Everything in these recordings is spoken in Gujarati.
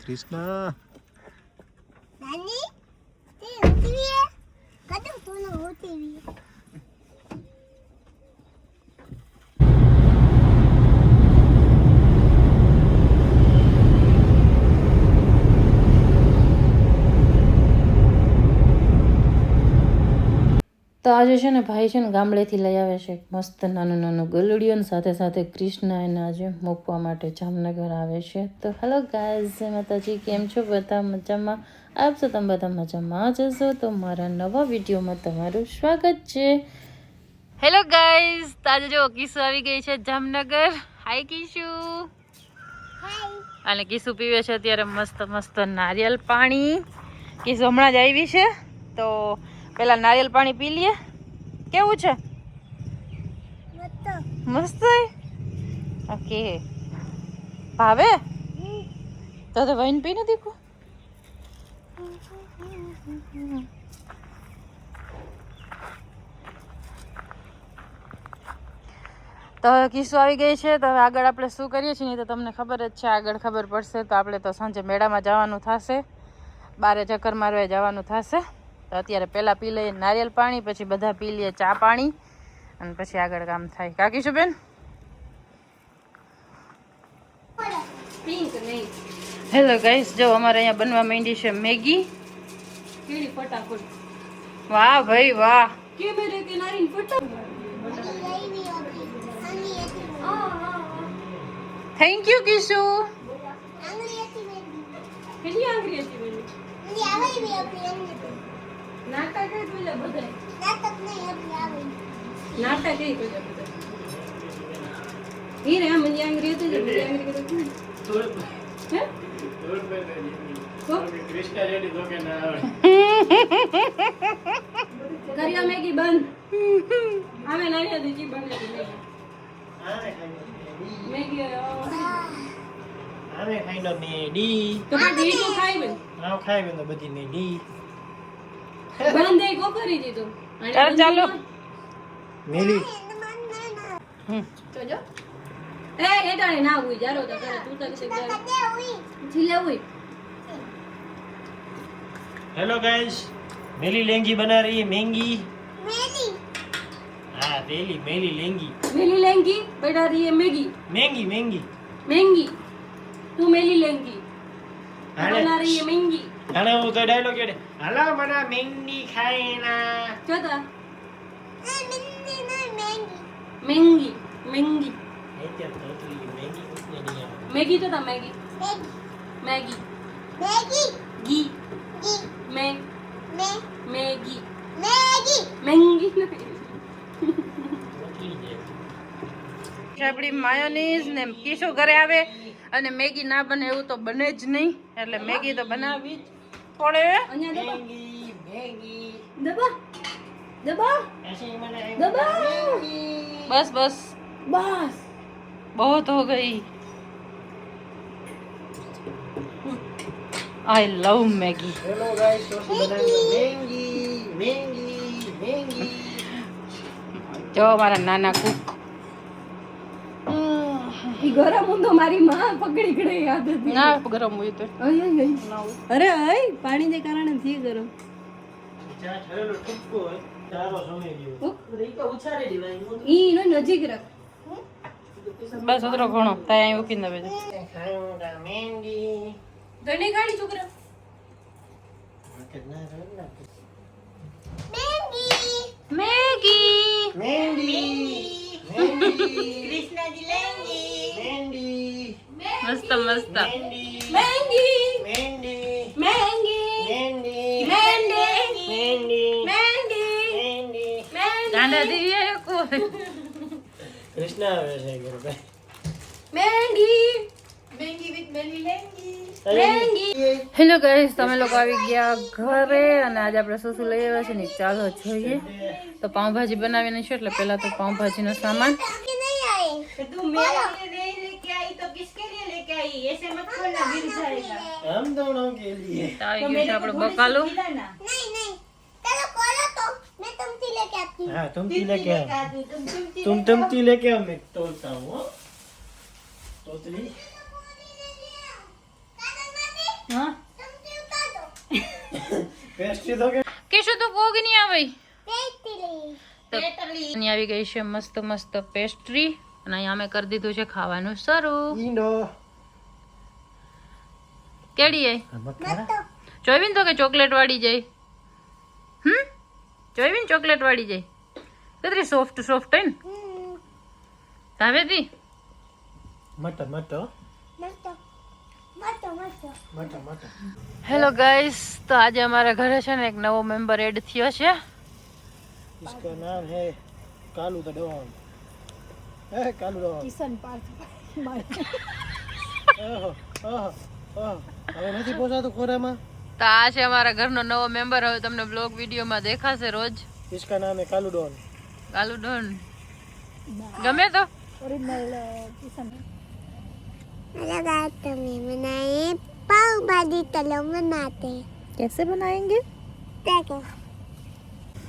કૃષ્ણ નાની તે ઉતરી કદમ તોનો ઉતરી તો આજે છે ને ભાઈ છે ને ગામડેથી લઈ આવે છે મસ્ત નાનું નાનું ગલુડિયું સાથે સાથે કૃષ્ણ એને આજે મૂકવા માટે જામનગર આવે છે. તો હેલો ગાય માતાજી કેમ છો? બધા મજામાં? આપ છો તમે બધા મજામાં જશો તો મારા નવા વિડીયોમાં તમારું સ્વાગત છે. હેલો ગાઈઝ તાજે જો કિસુ આવી ગઈ છે જામનગર. હાય કિશુ. અને કિસુ પીવે છે અત્યારે મસ્ત મસ્ત નારિયેલ પાણી. કિસુ હમણાં જ આવી છે તો પહેલાં નારિયેલ પાણી પી લઈએ કેવું છે? મસ્ત. ઓકે. ભાવે? તો તો વાઈન પી નથી કો તો હવે કિસ્સો આવી ગઈ છે. તો હવે આગળ આપણે શું કરીએ છીએ નહીં તો તમને ખબર જ છે આગળ ખબર પડશે. તો આપણે તો સાંજે મેળામાં જવાનું થશે. બારે ચક્કર મારવા જવાનું થશે. તો અત્યારે પહેલાં પી લઈએ નારિયેલ પાણી પછી બધા પી લઈએ ચા પાણી અને પછી આગળ કામ થાય. કાકી શું બેન? હેલો ગાઈસ જો અમારે અહીંયા બનવા માંડી છે મેગી. વાહ ભાઈ વાહ. કેમેરે આંગળી થેન્ક યુ કિશુ આંગળી હતી મેગી કેટલી આંગળી હતી આવી બી હતી. નાટક જ બોલે બધે. નાટક નહીં એટલે આવે. નાટક ના મેગી તો બધી. ખાઈ ખાઈ બેન તો બધી મેડી બંધ એ કો કરી દીધું અને ચાલો, ચાલો. મેલી હમ. તો જો એ એટાણે ના હોય જારો તો કરે તું તો કિસે જારો તે ઉઈ છી લેવું हेलो गाइस मेली लेंगी बना रही है महंगी મેરી हाँ तेली मेली लेंगी मेली लेंगी बेटा रही है मैगी महंगी महंगी महंगी तू मेली लेंगी हाणे बना रही है महंगी અને હું તો ડાયલોગ કેડે હલો મને મેંગી ખાઈ ના જો તો. મેંગી ના મેંગી. મેંગી મેંગી. મેગી તો તા મેગી. મેગી. મેગી. ઘી. ઘી. મે. મે. મેગી. મેગી. મેંગી આપણી માયોનીઝ ને કીશું ઘરે આવે અને મેગી ના બને એવું તો બને જ નહીં. એટલે મેગી તો બનાવી જ Kore? O niya, diba? Bengi, Bengi. Diba? Diba? Kasi malaki. Diba? बस बस बस बहुत हो गई I love Maggi hello guys Maggi Maggi Maggi जो હતી ગરમ ઊંધો મારી માં પકડી ગડે યાદ હતી. ના ગરમ હોય તો. અરે અય પાણી ને કારણે થી ગરમ. ઈ નો નજીક રાખ. બસ ઉતરો ઘણો તાય અહીં ઉકીને બેજો ઘણી ગાડી છોકરા. મેગી. મેગી મેગી કૃષ્ણજી લેંગી. મહેંદી મસ્ત મસ્ત મહેંદી મહેંદી મહેંદી મહેંદી મહેંદી કૃષ્ણ આવે છે હેલો ગાઈસ તમે લોકો આવી ગયા ઘરે અને આજે આપણે સસુ લઈ આવ્યા છે ને ચાલો જોઈએ તો પાઉંભાજી બનાવીને છે એટલે પહેલા તો પાઉંભાજીનો સામાન आई ऐसे मत खोलना गिर जाएगा हम दोनों के लिए ताई गिर जाए अपने बका लो नहीं नहीं चलो खोलो तो मैं तुमती लेके आती हूं हां तुमती लेके आ तुम तुमती लेके आ मैं तोलता हूं तोतली हां तुमती उतार दो पेस्ट्री दोगे કે શું તો ભોગ નહીં આવે પેસ્ટ્રી આવી ગઈ છે મસ્ત મસ્ત પેસ્ટ્રી અને અહીંયા અમે કરી દીધું છે ખાવાનું શરૂ કેડી જાય મતો જોઈવીન તો કે ચોકલેટ વાળી જાય હમ જોઈવીન ચોકલેટ વાળી જાય કતરી સોફ્ટ સોફ્ટ હે ને હમ ભાવે તી મટ મટ મતો મતો મતો મટ મટ હેલો ગાઈસ તો આજે અમારા ઘરે છે ને એક નવો મેમ્બર એડ થયો છે इसका नाम है कालू द डॉन है कालू डॉन કિશન પાર્થ ઓહો ઓહો ઓહો હવે નથી પહોંચાતું ખોરામાં તો આ છે અમારા ઘરનો નવો મેમ્બર હવે તમને બ્લોગ વિડીયોમાં દેખાશે રોજ इसका नाम है कालू डॉन કાલુ ડોન ગમે તો लगा तुम्हें बनाए पाव भाजी तलो बनाते कैसे बनाएंगे देखो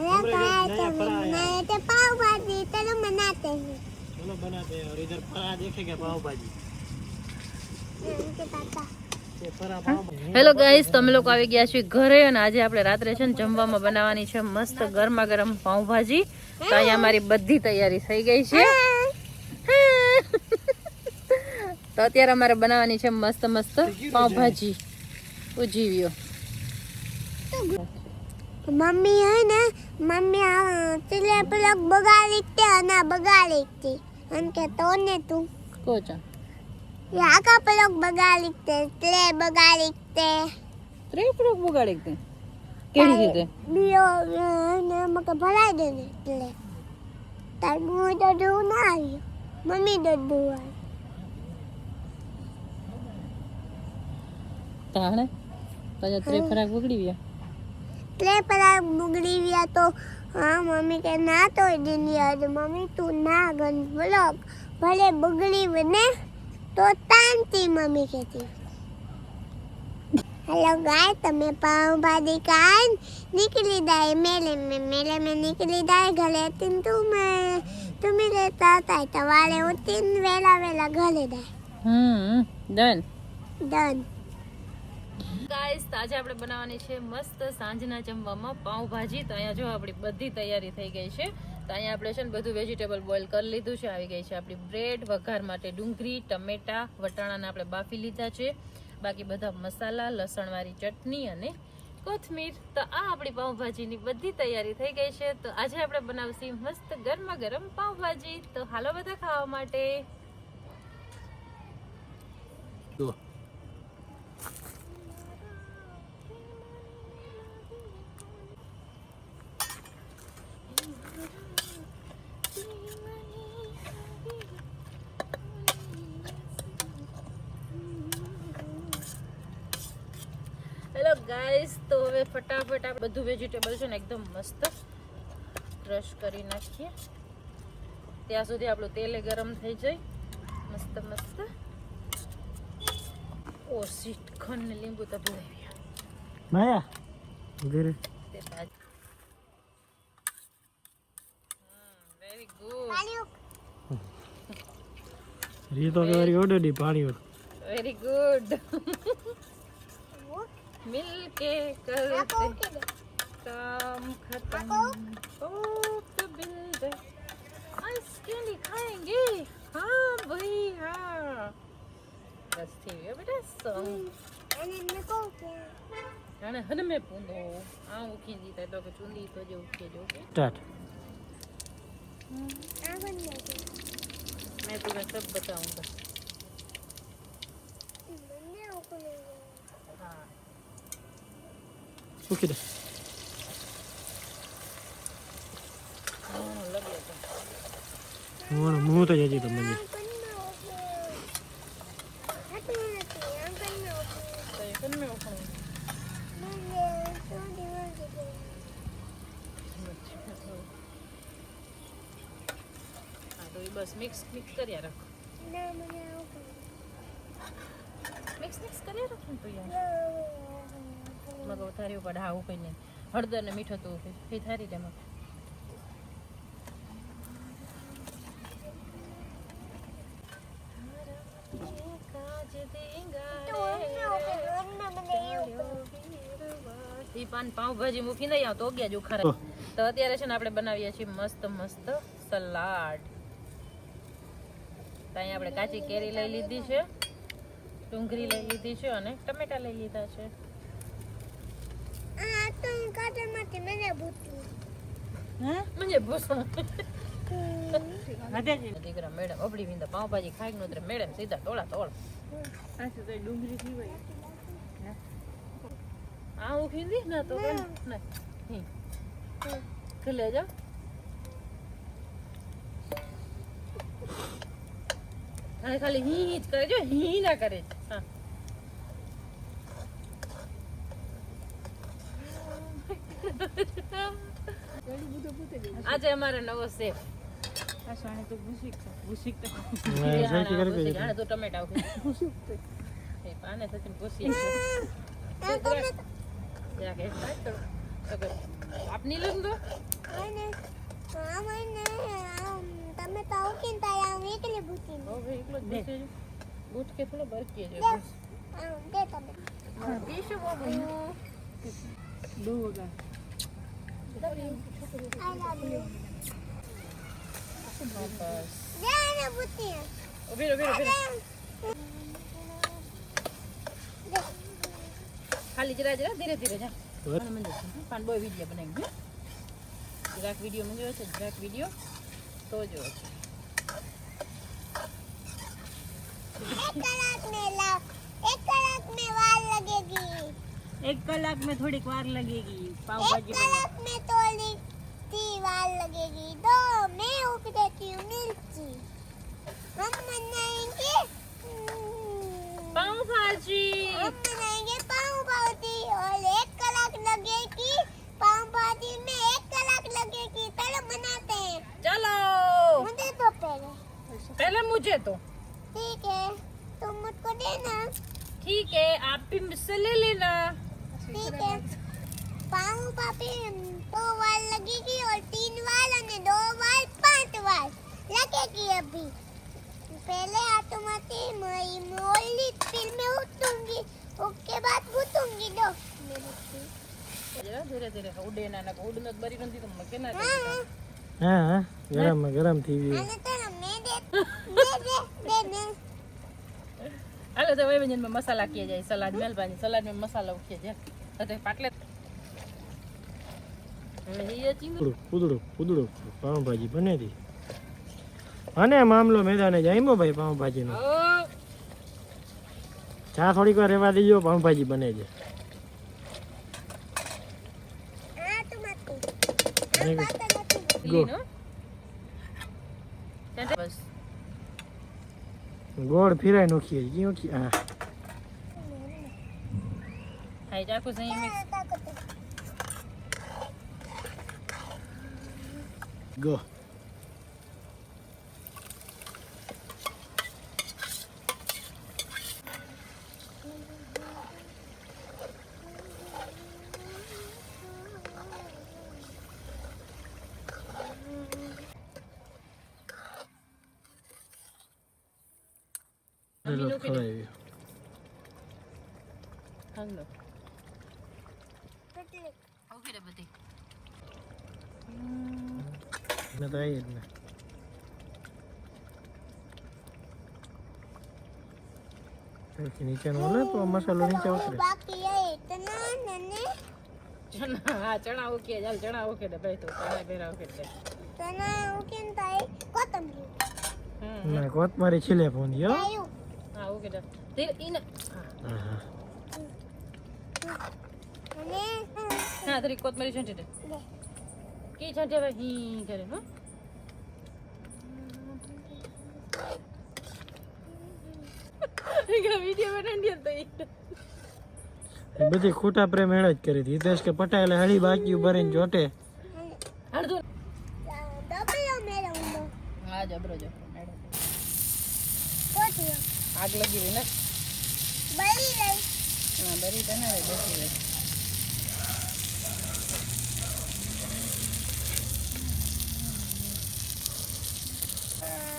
लगा तुम्हें बनाए थे पाव भाजी तलो बनाते हैं चलो बनाते हैं और इधर फरा देखेगा पाव भाजी उनके पापा ये फरा पाव भाजी હેલો ગાઈસ તમે લોકો આવી ગયા છીએ ઘરે અને આજે આપણે રાત્રે છે ને જમવામાં બનાવવાની છે મસ્ત ગરમા ગરમ પાઉંભાજી. તો અહીંયા અમારી બધી તૈયારી થઈ ગઈ છે. તો અત્યારે અમારે બનાવવાની છે મસ્ત મસ્ત પાઉંભાજી. ઉજીવ્યો. મમ્મી હે ને મમ્મી આ તિલે પેલા બગાડી તે અને બગાડી તે અને કે તો ને તું. કોચા આખા પેલો બગાડી તે લે બગાડી તે ત્રે પ્રોક બગાડી તે કેવી રીતે બીઓ ને મકે ભરાઈ દે ને એટલે તાર હું તો દૂર ના આવ્યો મમ્મી તો દૂર આવી તાણે પછી ત્રે ફરાક બગડી ગયા ત્રે પેલા બગડી ગયા તો હા મમ્મી કે ના તો દિલ્હી આજે મમ્મી તું ના ગન બ્લોક ભલે બગડી બને તો તાનથી મમ્મી કહેતી હેલો ગાય તમે પાઉં ભાજી કાન નીકળી દાય મેલે મે મેલે મે નીકળી દાય ઘરે તીન તું મે તું મેલે તાતા તવાળે ઉતીન વેલા વેલા ઘરે દાય હમ ડન. ડન. ગાઈસ આજે આપણે બનાવવાની છે મસ્ત સાંજના જમવામાં પાઉંભાજી. તો અહીંયા જો આપણી બધી તૈયારી થઈ ગઈ છે. તો અહીંયા આપણે છે ને બધું વેજીટેબલ બોઇલ કરી લીધું છે. આવી ગઈ છે આપણી બ્રેડ વઘાર માટે ડુંગળી, ટમેટા, વટાણાને આપણે બાફી લીધા છે. બાકી બધા મસાલા, લસણવાળી ચટણી અને કોથમીર. તો આ આપણી પાઉંભાજીની બધી તૈયારી થઈ ગઈ છે. તો આજે આપણે બનાવશી મસ્ત ગરમા ગરમ પાઉંભાજી. તો હાલો બધા ખાવા માટે दो હેલો ગાઈસ તો હવે ફટાફટ આ બધું વેજીટેબલ છે ને એકદમ મસ્ત ક્રશ કરી નાખીએ. ત્યાં સુધી આપણું તેલે ગરમ થઈ જાય. મસ્ત મસ્ત. ઓ સીટ ને લીંબુ તબુ માયા ઘરે. તે બાજ વેરી ગુડ પાણી વેરી ગુડ મિલ કે કરતે काम खत्म ओके बिल्डर आइस कैंडी खाएंगे हाँ भाई हाँ बस ठीक है बेटा सॉन्ग અને મેં કહું કે जाने हन में पूंदो आ उखी दी तो के चुंदी तो जो उखे जो के स्टार्ट આગળ નથી मैं तुम्हें सब बताऊंगा મને આવું हाँ મૂકી દે હું હું તો જજી તમને બસ મિક્સ મિક્સ કર્યા રાખો મિક્સ મિક્સ કર્યા રાખો તો યાર વધારે પડે હા કોઈ નહીં. હળદર ને મીઠો તો એ થારી મગ ઈ પાન પાઉંભાજી મૂકી નહીં આવ તો ગયા જો ખરા તો અત્યારે છે ને આપણે બનાવીએ છીએ મસ્ત મસ્ત સલાડ. તો અહીંયા આપણે કાચી કેરી લઈ લીધી છે ડુંગળી લઈ લીધી છે અને ટમેટા લઈ લીધા છે આ તો કાઢમાંથી મને ભૂતું મને ભૂસણ. દીકરા મેડમ અબડી વિંદા પાઉંભાજી ખાઈ નો એટલે મેડમ સીધા ટોળા ટોળ. આ હું ખીંદી ના તો કેમ? ના હી. ખીલે જા ખાલી ખાલી હી જ કરે જો હી ના કરે. હા આજે અમારો નવો શેફ હા, જાણે સરખી કરી દે. તો ટમેટા એ પાને સચિન પૂછી આ તમે જરાક એક સાઈડ અમારે નવો કે આપની લગ દો? અને આ મને તમે તો તાય આમ એકલી ભૂતી ઓ ભાઈ એકલો જ બૂટ કે થોડો બરકી છે આમ દે તમે યુ બસ દે આને Ada ada putih. Ubi, ubi, ubi. Kali jera jera, dire dire ya. Video beneng. Jera video menjadi apa? Jera video tojo. Ekalak mela, ekalak mewal. एक कलाक में थोड़ी वार लगेगी पाव भाजी एक कलाक में थोड़ी सी वार लगेगी। दो मैं उप देती हूँ मिर्ची। हम बनाएँगे हम्म, पाव भाजी। हम बनाएँगे पाव भाजी। और एक कलाक लगेगी पाव भाजी में एक कलाक लगेगी। पहले बनाते हैं। चलो। मुझे तो पहले। पहले मुझे तो ठीक है तुम मुझको देना। ठीक है आप भी मुझसे ले लेना। ठीक है पाँव पापी दो वार लगेगी और तीन वार और दो वार पांच वार लगेगी अभी पहले ऑटोमेटिक मैं मोली फिर मैं उठूंगी उसके बाद भूतूंगी दो જરા ધીરે ધીરે ઉડે ના ના ઉડ ન બરી નથી તો મકે ના हाँ हाँ હા હા ગરમ ગરમ થઈ ગયું आने तो ना मैं दे दे दे दे दे હાલો તો ભાઈ બંજન મસાલા કિયા જાય સલાડ મેલબાની સલાડ में મસાલા ઉખીએ જાય અધે બને દી અને મામલો મેદાને જામ્યો ભાઈ પાઉંભાજીનો. ચા થોડીક વાર રહેવા દેજો પાઉંભાજી બને છે. ગોળ ફિરાય નોખીએ હા. Дякую за її мікс. Go. Hello. ને બધી. મેં તો આવી જ ને. સૌથી નીચે નું ને તો મસાલો નીચે ઉતરે. હા ચણા ઉકે ચાલ ચણા ઉકે દે ભાઈ તો ચણા ભેરા ઉકે દે. ચણા ઉકે ને તાય કોથમરી. ના કોથમરી છીલે પોંદી હો. હા ઉકે દે. તે ઇન હા. અને કી છંટે હવે હી કરે હો વીડિયો બનાવી તો એ બધી ખોટા પ્રેમ હેળ જ કરી હતી હિતેશ કે પટાયેલે હળી બાકી ભરીને જોટે હા જબરો જો આગ લગી રહી ને બરી રહી હા બરી તને બેસી રહી આ મેલે ને કદે વેંદા કદે વેંદા આપણી હતી એ ઈ કોઈ ભાજી બનાવી છે ગંધારી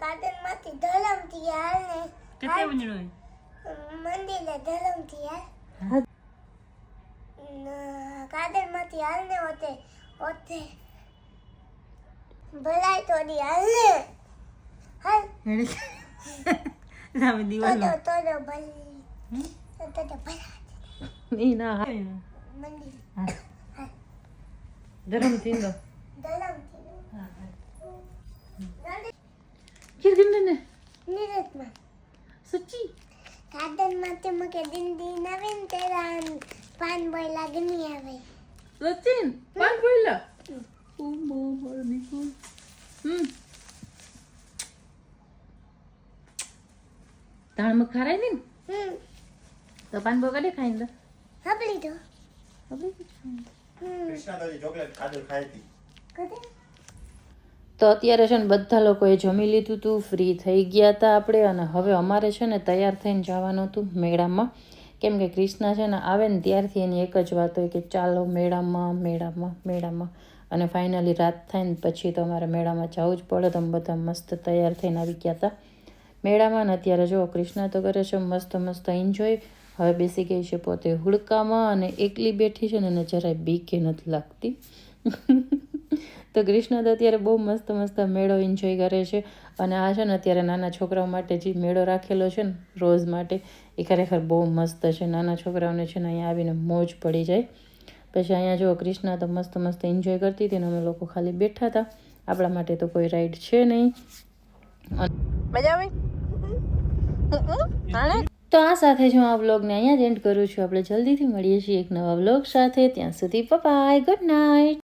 કાર્ટનમાંથી ધરમથી હાલ ને. કેટલે ઉંજણો મંદિર ને ધરમથી હાલ. કાર્ટનમાંથી હાલ ને ઓતે ઓતે ભલાઈ તોડી હાલ ને. હાલ. ના દીવાલ તો તો તો ભલી. તો તો ભલા ની ના મંદિર. ધરમથી ને નિરતમાં સચ્ચી કાર્ટનમાંથી મકે દિન દિન આવે ને તેરા પાન બોય લાગની આવે સચિન પાન બોઈલા ઓ બો બો દીકો હમ તાણમાં ખારાય ને હમ તો પાન બો કડે ખાઈ દે હબલી તો હવે હમ કૃષ્ણા તો ચોકલેટ કાજલ ખાઈ હતી કદે તો અત્યારે છે ને બધા લોકોએ જમી લીધું હતું ફ્રી થઈ ગયા હતા આપણે અને હવે અમારે છે ને તૈયાર થઈને જવાનું હતું મેળામાં. કેમ કે ક્રિષ્ના છે ને આવે ને ત્યારથી એની એક જ વાત હોય કે ચાલો મેળામાં મેળામાં મેળામાં. અને ફાઇનલી રાત થાય ને પછી તો અમારે મેળામાં જવું જ પડે તો બધા મસ્ત તૈયાર થઈને આવી ગયા હતા મેળામાં ને અત્યારે જો ક્રિષ્ના તો કરે છે મસ્ત મસ્ત એન્જોય હવે બેસી ગઈ છે પોતે હુડકામાં અને એકલી બેઠી છે ને એને જરાય બીકે નથી લાગતી. તો કૃષ્ણ તો અત્યારે બહુ મસ્ત મસ્ત મેળો એન્જોય કરે છે. અને આ છે ને અત્યારે નાના છોકરાઓ માટે જે મેળો રાખેલો છે ને રોઝ માટે એ ખરેખર બહુ મસ્ત છે. નાના છોકરાઓને છે ને અહીંયા આવીને મોજ પડી જાય. પછી અહીંયા જો કૃષ્ણા તો મસ્ત મસ્ત એન્જોય કરતી હતી ને અમે લોકો ખાલી બેઠા હતા. આપણા માટે તો કોઈ રાઈડ છે નહીં. મજા આવે? તો આ સાથે જ હું આ વ્લોગને અહીંયા જ એન્ડ કરું છું. આપણે જલ્દીથી મળીએ છીએ એક નવા વ્લોગ સાથે. ત્યાં સુધી બાય ગુડ નાઇટ